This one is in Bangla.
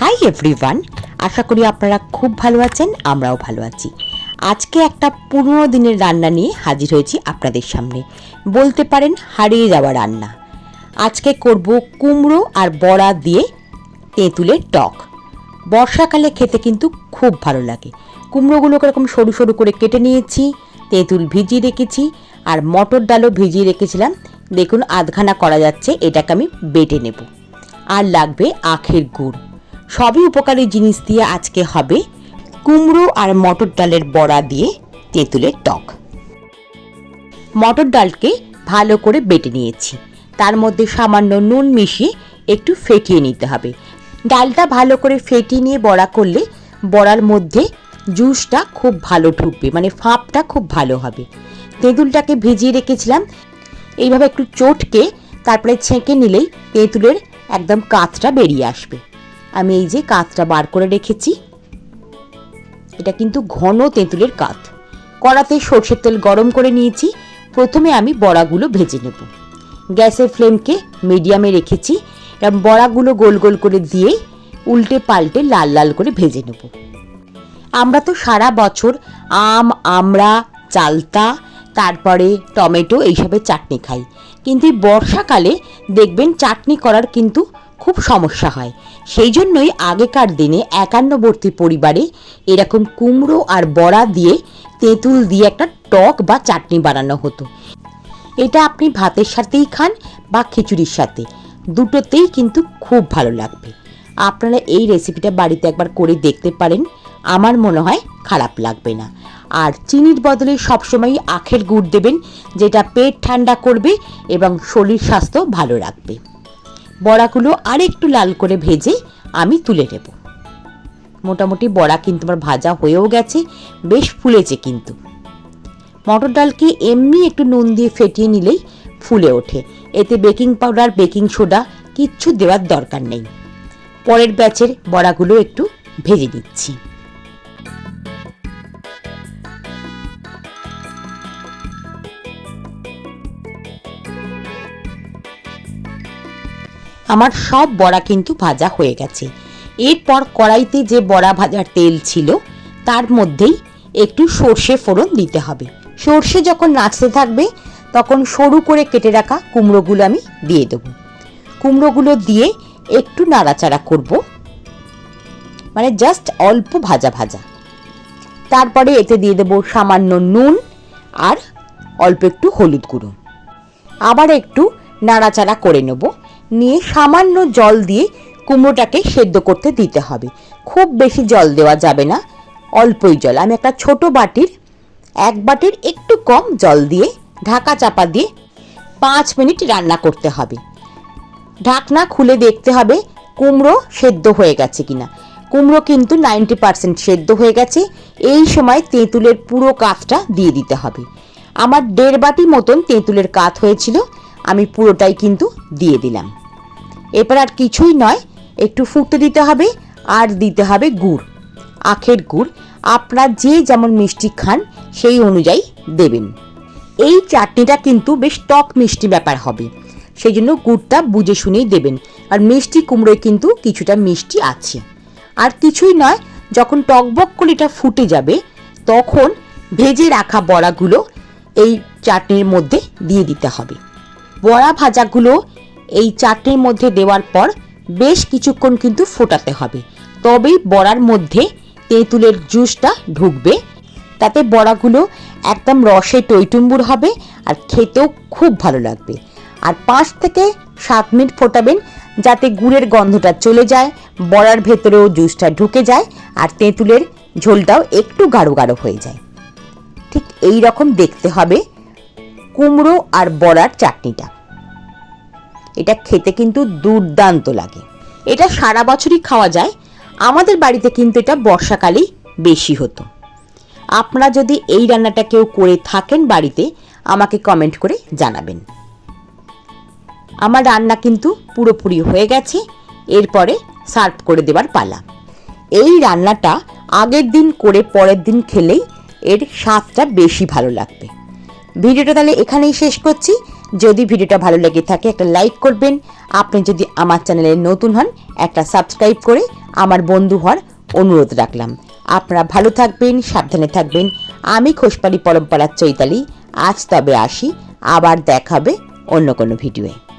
হাই এভরিওয়ান আশা করি আপনারা খুব ভালো আছেন, আমরাও ভালো আছি। আজকে একটা পুরনো দিনের রান্না নিয়ে হাজির হয়েছি আপনাদের সামনে। বলতে পারেন হারিয়ে যাওয়া রান্না। আজকে করব কুমড়ো আর বড়া দিয়ে তেঁতুলের টক। বর্ষাকালে খেতে কিন্তু খুব ভালো লাগে। কুমড়োগুলোকে এরকম সরু সরু করে কেটে নিয়েছি, তেঁতুল ভিজিয়ে রেখেছি আর মটর ডালও ভিজিয়ে রেখেছিলাম। দেখুন আধখানা করা যাচ্ছে, এটাকে আমি বেটে নেব। আর লাগবে আখের গুড়। সবই উপকারী জিনিস দিয়ে আজকে হবে কুমড়ো আর মটর ডালের বড়া দিয়ে তেঁতুলের টক। মটর ডালকে ভালো করে বেটে নিয়েছি। তার মধ্যে সামান্য নুন মিশিয়ে একটু ফেটিয়ে নিতে হবে। ডালটা ভালো করে ফেটিয়ে নিয়ে বড়া করলে বড়ার মধ্যে জুসটা খুব ভালো ঢুকবে মানে ফাঁপটা খুব ভালো হবে। তেঁতুলটাকে ভিজিয়ে রেখেছিলাম। এইভাবে একটু চটকে তারপরে ছেঁকে নিলেই তেঁতুলের একদম কাঁচটা বেরিয়ে আসবে। আমি এই যে কাঁচটা বার করে রেখেছি। এটা কিন্তু ঘন তেঁতুলের কাত। কড়াতে সর্ষের তেল গরম করে নিয়েছি। প্রথমে আমি বড়াগুলো ভেজে নেব। গ্যাসের ফ্লেমকে মিডিয়ামে রেখেছি। এবং বড়াগুলো গোল গোল করে দিয়ে উল্টে পাল্টে লাল লাল করে ভেজে নেব। আমরা তো সারা বছর আম, আমড়া, চালতা, তারপরে টমেটো এইসবের চাটনি খাই। কিন্তু বর্ষাকালে দেখবেন চাটনি করার কিন্তু খুব সমস্যা হয়। সেই জন্যই আগেকার দিনে একান্নবর্তী পরিবারে এরকম কুমড়ো আর বড়া দিয়ে তেঁতুল দিয়ে একটা টক বা চাটনি বানানো হতো। এটা আপনি ভাতের সাথেই খান বা খিচুড়ির সাথে। দুটোতেই কিন্তু খুব ভালো লাগবে। আপনারা এই রেসিপিটা বাড়িতে একবার করে দেখতে পারেন। আমার মনে হয় খারাপ লাগবে না। আর চিনির বদলে সবসময় আখের গুড় দেবেন, যেটা পেট ঠান্ডা করবে এবং শরীর স্বাস্থ্য ভালো রাখবে। বড়াগুলো আরেকটু লাল করে ভেজে আমি তুলে নেব। মোটামুটি বড়া কিন্তু আমার ভাজা হয়েও গেছে, বেশ ফুলেছে কিন্তু। মটর ডালকে এমনি একটু নুন দিয়ে ফেটিয়ে নিলেই ফুলে ওঠে। এতে বেকিং পাউডার, বেকিং সোডা কিচ্ছু দেওয়ার দরকার নেই। পরের ব্যাচের বড়াগুলো একটু ভেজে দিচ্ছি আমার সব বড়া কিন্তু ভাজা হয়ে গেছে। এরপর কড়াইতে যে বড়া ভাজার তেল ছিল, তার মধ্যেই একটু সর্ষে ফোড়ন দিতে হবে। সর্ষে যখন নাচতে থাকবে, তখন সরু করে কেটে রাখা কুমড়োগুলো আমি দিয়ে দেবো। কুমড়োগুলো দিয়ে একটু নাড়াচাড়া করব মানে জাস্ট অল্প ভাজা ভাজা। তারপরে এতে দিয়ে দেবো সামান্য নুন আর অল্প একটু হলুদ গুঁড়ো। আবার একটু নাড়াচাড়া করে নেব। নিয়ে সামান্য জল দিয়ে কুমড়োটাকে সেদ্ধ করতে দিতে হবে। খুব বেশি জল দেওয়া যাবে না, অল্পই জল। আমি একটা ছোট বাটির, এক বাটির একটু কম জল দিয়ে ঢাকা চাপা দিয়ে পাঁচ মিনিট রান্না করতে হবে। ঢাকনা খুলে দেখতে হবে কুমড়ো সেদ্ধ হয়ে গেছে কিনা। কুমড়ো কিন্তু নাইনটি পার্সেন্ট সেদ্ধ হয়ে গেছে, এই সময় তেঁতুলের পুরো কাঠটা দিয়ে দিতে হবে। আমার দেড় বাটি মতন তেঁতুলের কাঠ হয়েছিল, আমি পুরোটাই কিন্তু দিয়ে দিলাম। এরপর আর কিছুই নয়, একটু ফুটতে দিতে হবে আর দিতে হবে গুড়। আখের গুড় আপনারা যে যেমন মিষ্টি খান সেই অনুযায়ী দেবেন। এই চাটনিটা কিন্তু বেশ টক মিষ্টি ব্যাপার হবে, সেই জন্য গুড়টা বুঝে শুনেই দেবেন। আর মিষ্টি কুমড়োয় কিন্তু কিছুটা মিষ্টি আছে। আর কিছুই নয়, যখন টকবক করে এটা ফুটে যাবে, তখন ভেজে রাখা বড়াগুলো এই চাটনির মধ্যে দিয়ে দিতে হবে। বড়া ভাজাগুলো এই চাটনির মধ্যে দেওয়ার পর বেশ কিছুক্ষণ কিন্তু ফোটাতে হবে। তবেই বড়ার মধ্যে তেঁতুলের জুসটা ঢুকবে। তাতে বড়াগুলো একদম রসে টইটুম্বুর হবে আর খেতেও খুব ভালো লাগবে। আর পাঁচ থেকে সাত মিনিট ফোটাবেন যাতে গুড়ের গন্ধটা চলে যায়, বড়ার ভেতরেও জুসটা ঢুকে যায় আর তেঁতুলের ঝোলটাও একটু গাঢ় গাঢ় হয়ে যায়। ঠিক এই রকম দেখতে হবে কুমড়ো আর বড়ার চাটনিটা। এটা খেতে কিন্তু দুর্দান্ত লাগে। এটা সারা বছরই খাওয়া যায়, আমাদের বাড়িতে কিন্তু এটা বর্ষাকালেই বেশি হতো। আপনারা যদি এই রান্নাটা কেউ করে থাকেন বাড়িতে, আমাকে কমেন্ট করে জানাবেন। আমার রান্না কিন্তু পুরোপুরি হয়ে গেছে, এরপরে সার্ভ করে দেবার পালা। এই রান্নাটা আগের দিন করে পরের দিন খেলেই এর স্বাদটা বেশি ভালো লাগবে। ভিডিওটা তাহলে এখানেই শেষ করছি। যদি ভিডিওটা ভালো লেগে থাকে, একটা লাইক করবেন। আপনি যদি আমার চ্যানেলে নতুন হন, একটা সাবস্ক্রাইব করে আমার বন্ধু হওয়ার অনুরোধ রাখলাম। আপনারা ভালো থাকবেন, সাবধানে থাকবেন। আমি খোসপালি পরম্পরার চৈতালি। আজ তবে আসি। আবার দেখাবে অন্য কোনো ভিডিওয়ে।